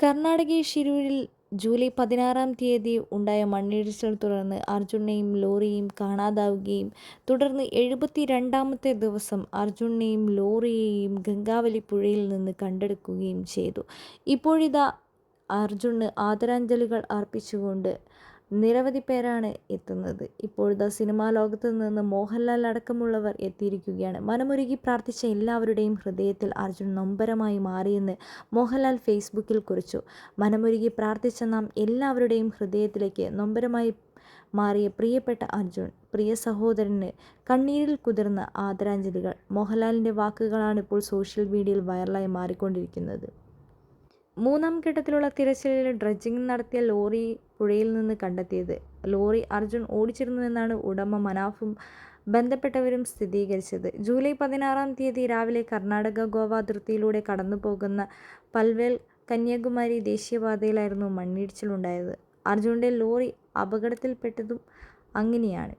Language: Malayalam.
കർണാടക ഷിരൂരിൽ ജൂലൈ പതിനാറാം തീയതി ഉണ്ടായ മണ്ണിടിച്ചിൽ തുടർന്ന് അർജുനെയും ലോറിയും കാണാതാവുകയും തുടർന്ന് എഴുപത്തി രണ്ടാമത്തെ ദിവസം അർജുനെയും ലോറിയെയും ഗംഗാവലി പുഴയിൽ നിന്ന് കണ്ടെടുക്കുകയും ചെയ്തു. ഇപ്പോഴിതാ അർജുന് ആദരാഞ്ജലികൾ അർപ്പിച്ചുകൊണ്ട് നിരവധി പേരാണ് എത്തുന്നത്. ഇപ്പോഴത്തെ സിനിമാ ലോകത്ത് നിന്ന് മോഹൻലാൽ അടക്കമുള്ളവർ എത്തിയിരിക്കുകയാണ്. മനമൊരുകി പ്രാർത്ഥിച്ച എല്ലാവരുടെയും ഹൃദയത്തിൽ അർജുൻ നൊമ്പരമായി മാറിയെന്ന് മോഹൻലാൽ ഫേസ്ബുക്കിൽ കുറിച്ചു. മനമൊരുകി പ്രാർത്ഥിച്ച നാം എല്ലാവരുടെയും ഹൃദയത്തിലേക്ക് നൊമ്പരമായി മാറിയ പ്രിയപ്പെട്ട അർജുൻ, പ്രിയ സഹോദരന് കണ്ണീരിൽ കുതിർന്ന ആദരാഞ്ജലികൾ. മോഹൻലാലിന്റെ വാക്കുകളാണ് ഇപ്പോൾ സോഷ്യൽ മീഡിയയിൽ വൈറലായി മാറിക്കൊണ്ടിരിക്കുന്നത്. മൂന്നാം ഘട്ടത്തിലുള്ള തിരച്ചിലിൽ ഡ്രഡ്ജിംഗ് നടത്തിയ ലോറി പുഴയിൽ നിന്ന് കണ്ടെത്തിയത്. ലോറി അർജുൻ ഓടിച്ചിരുന്നുവെന്നാണ് ഉടമ മനാഫും ബന്ധപ്പെട്ടവരും സ്ഥിരീകരിച്ചത്. ജൂലൈ പതിനാറാം തീയതി രാവിലെ കർണാടക-ഗോവ അതിർത്തിയിലൂടെ കടന്നു പോകുന്ന പൽവേൽ കന്യാകുമാരി ദേശീയപാതയിലായിരുന്നു മണ്ണിടിച്ചിലുണ്ടായത്. അർജുന്റെ ലോറി അപകടത്തിൽപ്പെട്ടതും അങ്ങനെയാണ്.